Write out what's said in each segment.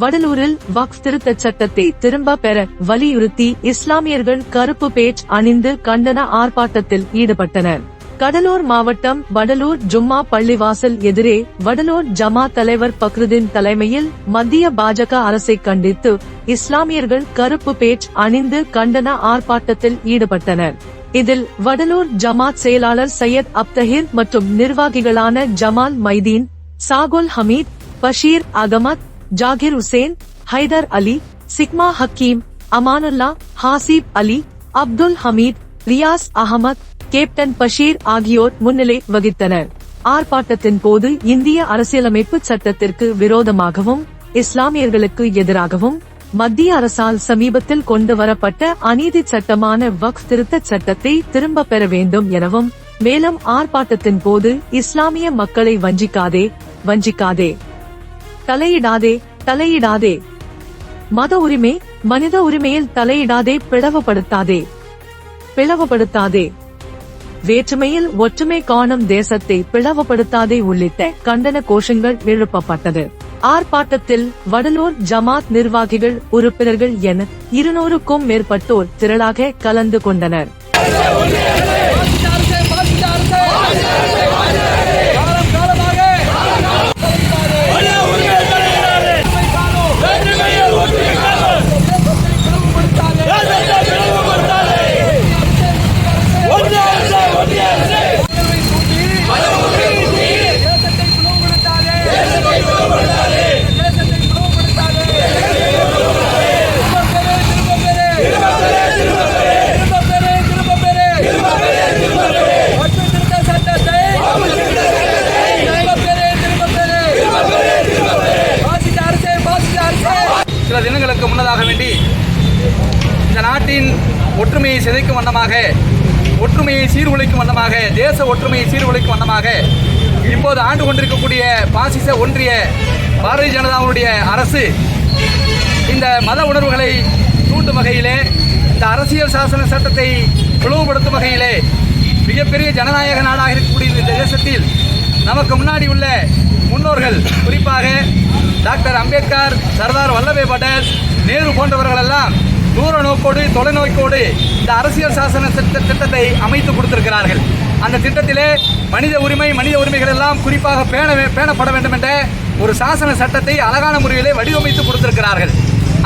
வடலூரில் வக்ஃப் திருத்த சட்டத்தை திரும்ப பெற வலியுறுத்தி இஸ்லாமியர்கள் கருப்பு பேச் அணிந்து கண்டன ஆர்ப்பாட்டத்தில் ஈடுபட்டனர். கடலூர் மாவட்டம் வடலூர் ஜும்மா பள்ளிவாசல் எதிரே வடலூர் ஜமா தலைவர் பக்ருதீன் தலைமையில் மத்திய பாஜக அரசை கண்டித்து இஸ்லாமியர்கள் கருப்பு பேச் அணிந்து கண்டன ஆர்ப்பாட்டத்தில் ஈடுபட்டனர். இதில் வடலூர் ஜமாத் செயலாளர் சையத் அப்தஹிர் மற்றும் நிர்வாகிகளான ஜமால் மைதீன் சாகுல் ஹமீத் பஷீர் அகமத் ஜாகிர் உசேன் ஹைதர் அலி சிக்மா ஹக்கீம் அமானுல்லா ஹாசிப் அலி அப்துல் ஹமீத் ரியாஸ் அகமத் கேப்டன் பஷீர் ஆகியோர் முன்னிலை வகித்தனர். ஆர்ப்பாட்டத்தின் போது இந்திய அரசியலமைப்பு சட்டத்திற்கு விரோதமாகவும் இஸ்லாமியர்களுக்கு எதிராகவும் மத்திய அரசால் சமீபத்தில் கொண்டு வரப்பட்ட அநீதி சட்டமான வக்ஃப் திருத்தச் சட்டத்தை திரும்ப பெற வேண்டும் எனவும் மேலும் ஆர்ப்பாட்டத்தின் போது இஸ்லாமிய மக்களை வஞ்சிக்காதே வஞ்சிக்காதே. தலையிடாதே தலையிடாதே. மத உரிமை மனித உரிமையில் தலையிடாதே பிளவுபடுத்தாதே. பிளவுபடுத்தாதே. வேற்றுமையில் ஒற்றுமை காணும் தேசத்தை பிளவுபடுத்தாதே உள்ளிட்ட கண்டன கோஷங்கள் எழுப்பப்பட்டது. ஆர்ப்பாட்டத்தில் வடலூர் ஜமாத் நிர்வாகிகள் உறுப்பினர்கள் என இருநூறுக்கும் மேற்பட்டோர் திரளாக கலந்து கொண்டனர் காலம் காலமாக தேசத்தை பிளவுபடுத்தாதே தேசத்தை பிளவுபடுத்தாதே திரும்ப பெறு திரும்ப பெறு திரும்ப பெறு திரும்ப பெறு வக்ஃபு திருத்த சட்டத்தை திரும்ப பெறு திரும்ப பெறு பாசிட்ட அரசே பாசிட்ட அரசே சில தினங்களுக்கு வேண்டி இந்த நாட்டின் ஒற்றுமையை சிதைக்கும் வண்ணமாக ஒற்றுமையை சீர்குலைக்கும் வண்ணமாக தேச ஒற்றுமையை சீர்குலைக்கும் வண்ணமாக இப்போது ஆண்டு கொண்டிருக்கக்கூடிய பாசிச ஒன்றிய பாரதிய ஜனதாவுடைய அரசு இந்த மத உணர்வுகளை தூண்டும் வகையிலே இந்த அரசியல் சாசன சட்டத்தை பிளவுபடுத்தும் வகையிலே மிகப்பெரிய ஜனநாயக நாடாக இருக்கக்கூடிய இந்த தேசத்தில் நமக்கு முன்னாடி உள்ள முன்னோர்கள் குறிப்பாக டாக்டர் அம்பேத்கர் சர்தார் வல்லபாய் பட்டேல் நேரு போன்றவர்கள் எல்லாம் தூர நோக்கோடு தொலைநோக்கோடு இந்த அரசியல் சாசன திட்ட திட்டத்தை அமைத்து கொடுத்திருக்கிறார்கள். அந்த திட்டத்திலே மனித உரிமை மனித உரிமைகள் எல்லாம் குறிப்பாக பேண பேணப்பட வேண்டும் என்ற ஒரு சாசன சட்டத்தை அழகான முறையிலே வடிவமைத்து கொடுத்திருக்கிறார்கள்.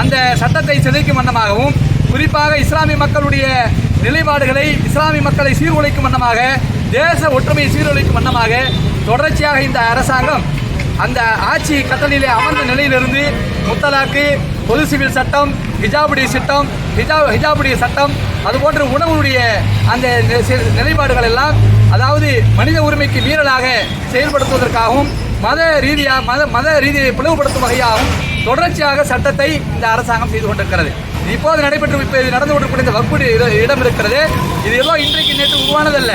அந்த சட்டத்தை சிதைக்கும் வண்ணமாகவும் குறிப்பாக இஸ்லாமிய மக்களுடைய நிலைப்பாடுகளை இஸ்லாமிய மக்களை சீர்குலைக்கும் வண்ணமாக தேச ஒற்றுமையை சீர்குலைக்கும் வண்ணமாக தொடர்ச்சியாக இந்த அரசாங்கம் அந்த ஆட்சி கட்டளையிலே அமர்ந்த நிலையிலிருந்து முத்தலாக்கு பொது சிவில் சட்டம் ஹிஜாபுடைய சட்டம் ஹிஜா ஹிஜாபுடைய சட்டம் அதுபோன்ற உணவுடைய அந்த நிலைப்பாடுகள் எல்லாம் அதாவது மனித உரிமைக்கு மீறலாக செயல்படுத்துவதற்காகவும் மத ரீதியாக மத மத ரீதியை பிளவுபடுத்தும் வகையாகவும் தொடர்ச்சியாக சட்டத்தை இந்த அரசாங்கம் செய்து கொண்டிருக்கிறது. இப்போது நடைபெற்று இப்போ நடந்து கொண்டிருக்கிற இந்த வகுப்பு இடம் இருக்கிறது. இது ஏதோ இன்றைக்கு நேற்று உருவானதல்ல.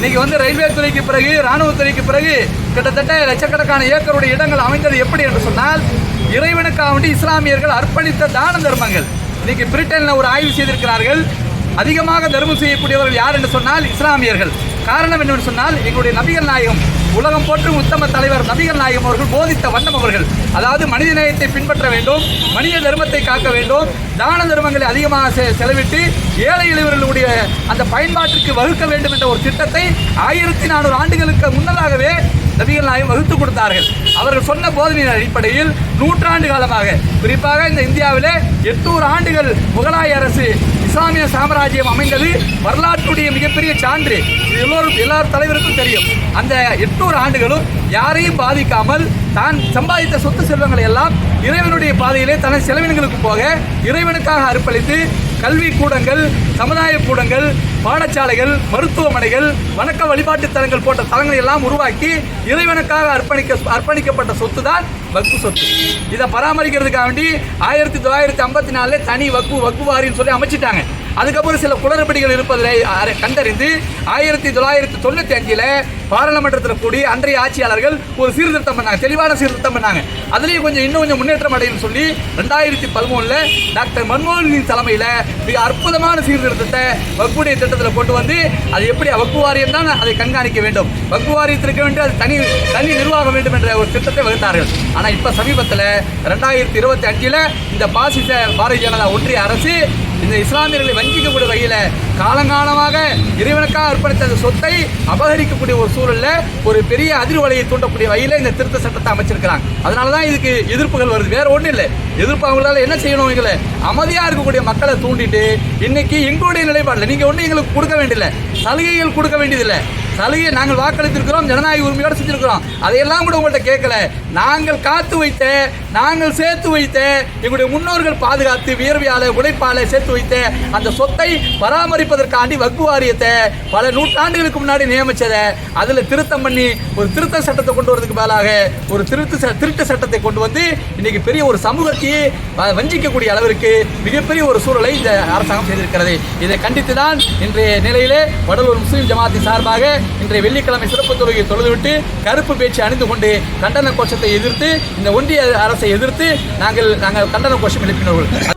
இன்னைக்கு வந்து ரயில்வே துறைக்கு பிறகு ராணுவத்துறைக்கு பிறகு கிட்டத்தட்ட லட்சக்கணக்கான ஏக்கருடைய இடங்கள் அமைந்தது எப்படி என்று சொன்னால் இறைவனுக்காக வேண்டி இஸ்லாமியர்கள் அர்ப்பணித்த தான தர்மங்கள். இன்னைக்கு பிரிட்டனில் ஒரு ஆய்வு செய்திருக்கிறார்கள். அதிகமாக தர்மம் செய்யக்கூடியவர்கள் யார் என்று சொன்னால் இஸ்லாமியர்கள். காரணம் என்னவென்று சொன்னால் எங்களுடைய நபிகள் நாயகம் உலகம் போற்றும் உத்தம தலைவர் நபிகள் நாயகம் அவர்கள் போதித்த வண்ணம் அவர்கள். அதாவது மனித நேயத்தை பின்பற்ற வேண்டும் மனித தர்மத்தை காக்க வேண்டும் தான தர்மங்களை அதிகமாக செ- செலவிட்டு ஏழை எளியவர்களுடைய அந்த பயன்பாட்டிற்கு வகுக்க வேண்டும் என்ற ஒரு திட்டத்தை ஆயிரத்தி நானூறு ஆண்டுகளுக்கு முன்னதாகவே நபிகள் நாயகம் வகுத்து கொடுத்தார்கள். அவர்கள் சொன்ன போதனையின் அடிப்படையில் நூற்றாண்டு காலமாக குறிப்பாக இந்த இந்தியாவிலே எட்நூறு ஆண்டுகள் முகலாய அரசு இஸ்லாமிய சாம்ராஜ்யம் அமைந்தது. வரலாற்றுடைய மிகப்பெரிய சான்று. இது எல்லோரும் எல்லார் தலைவருக்கும் தெரியும். அந்த எட்நூறு ஆண்டுகளும் யாரையும் பாதிக்காமல் தான் சம்பாதித்த சொத்து செல்வங்களை எல்லாம் இறைவனுடைய பாதையிலே தனது செலவினங்களுக்கு போக இறைவனுக்காக அர்ப்பணித்து கல்வி கூடங்கள் சமுதாய கூடங்கள் பாடசாலைகள் மருத்துவமனைகள் வணக்க வழிபாட்டு தலங்கள் போன்ற தலங்களை எல்லாம் உருவாக்கி இறைவனுக்காக அர்ப்பணிக்க அர்ப்பணிக்கப்பட்ட சொத்து தான் வக்கு சொத்து. இதை பராமரிக்கிறதுக்காக வேண்டி ஆயிரத்தி தொள்ளாயிரத்தி ஐம்பத்தி நாலுல தனி வக்கு வக்கு வாரின்னு சொல்லி அமைச்சிட்டாங்க. அதுக்கப்புறம் சில குளறுபடிகள் இருப்பதை கண்டறிந்து ஆயிரத்தி தொள்ளாயிரத்தி தொண்ணூத்தி அஞ்சுல பாராளுமன்றத்தில் கூடி அன்றைய ஆட்சியாளர்கள் ஒரு சீர்திருத்தம் பண்ணாங்க. தெளிவான சீர்திருத்தம் பண்ணாங்க. அதுலேயும் கொஞ்சம் இன்னும் கொஞ்சம் முன்னேற்றம் அடையும் சொல்லி ரெண்டாயிரத்தி பதிமூணுல டாக்டர் மன்மோகன் சிங் தலைமையில் மிக அற்புதமான சீர்திருத்தத்தை வகுப்புடைய திட்டத்தில் கொண்டு வந்து அது எப்படி வக்பு வாரியம் தான் அதை கண்காணிக்க வேண்டும். வக்பு வாரியத்திற்கு வேண்டும் அது தனி தனி நிர்வாகம் வேண்டும் என்ற ஒரு திட்டத்தை வகுத்தார்கள். ஆனால் இப்போ சமீபத்தில் ரெண்டாயிரத்தி இருபத்தி அஞ்சில் இந்த பாசிச பாரதிய ஜனதா ஒன்றிய அரசு இந்த இஸ்லாமியர்களை வஞ்சிக்கக்கூடிய வகையில் காலங்காலமாக இறைவனுக்காக அர்ப்பணித்த அந்த சொத்தை அபகரிக்கக்கூடிய ஒரு சூழல்ல ஒரு பெரிய அதிர்வலையை தூண்டக்கூடிய வகையில் இந்த திருத்த சட்டத்தை அமைச்சிருக்கிறாங்க. அதனால தான் இதுக்கு எதிர்ப்புகள் வருது. வேற ஒன்றும் இல்லை. எதிர்ப்பு அவங்களால என்ன செய்யணும் எங்களை? அமைதியாக இருக்கக்கூடிய மக்களை தூண்டிட்டு இன்னைக்கு எங்களுடைய நிலைப்பாடில் நீங்கள் ஒன்றும் எங்களுக்கு கொடுக்க வேண்டியதில்லை. சலுகைகள் கொடுக்க வேண்டியதில்லை. சலுகையை நாங்கள் வாக்களித்திருக்கிறோம் ஜனநாயக உரிமையோடு செஞ்சிருக்கிறோம். அதையெல்லாம் கூட உங்கள்கிட்ட கேட்கல. நாங்கள் காத்து வைத்த நாங்கள் சேர்த்து வைத்த எங்களுடைய முன்னோர்கள் பாதுகாத்து வியர்வையால் உழைப்பால் சேர்த்து வைத்த அந்த சொத்தை பராமரிப்பதற்காண்டி வக்கு வாரியத்தை பல நூற்றாண்டுகளுக்கு முன்னாடி நியமித்ததை அதில் திருத்தம் பண்ணி ஒரு திருத்த சட்டத்தை கொண்டு வரதுக்கு மேலாக ஒரு திருத்து ச- திருட்டு சட்டத்தை கொண்டு வந்து இன்னைக்கு பெரிய ஒரு சமூகத்தையே வ- வஞ்சிக்கக்கூடிய அளவிற்கு மிகப்பெரிய ஒரு சூழலை இந்த அரசாங்கம் செய்திருக்கிறது. இதை கண்டித்து தான் இன்றைய நிலையிலே வடலூர் முஸ்லீம் ஜமாத்தின் சார்பாக இன்றைய வெள்ளிக்கிழமை சிறப்பு தொழுகை தொழுதுவிட்டு கருப்பு பேச்சு அணிந்து கொண்டு கண்டன கோஷத்தை எதிர்த்து இந்த ஒன்றிய அரசை எதிர்த்து நாங்கள் நாங்கள் கண்டன கோஷம் எழுப்பினோம்.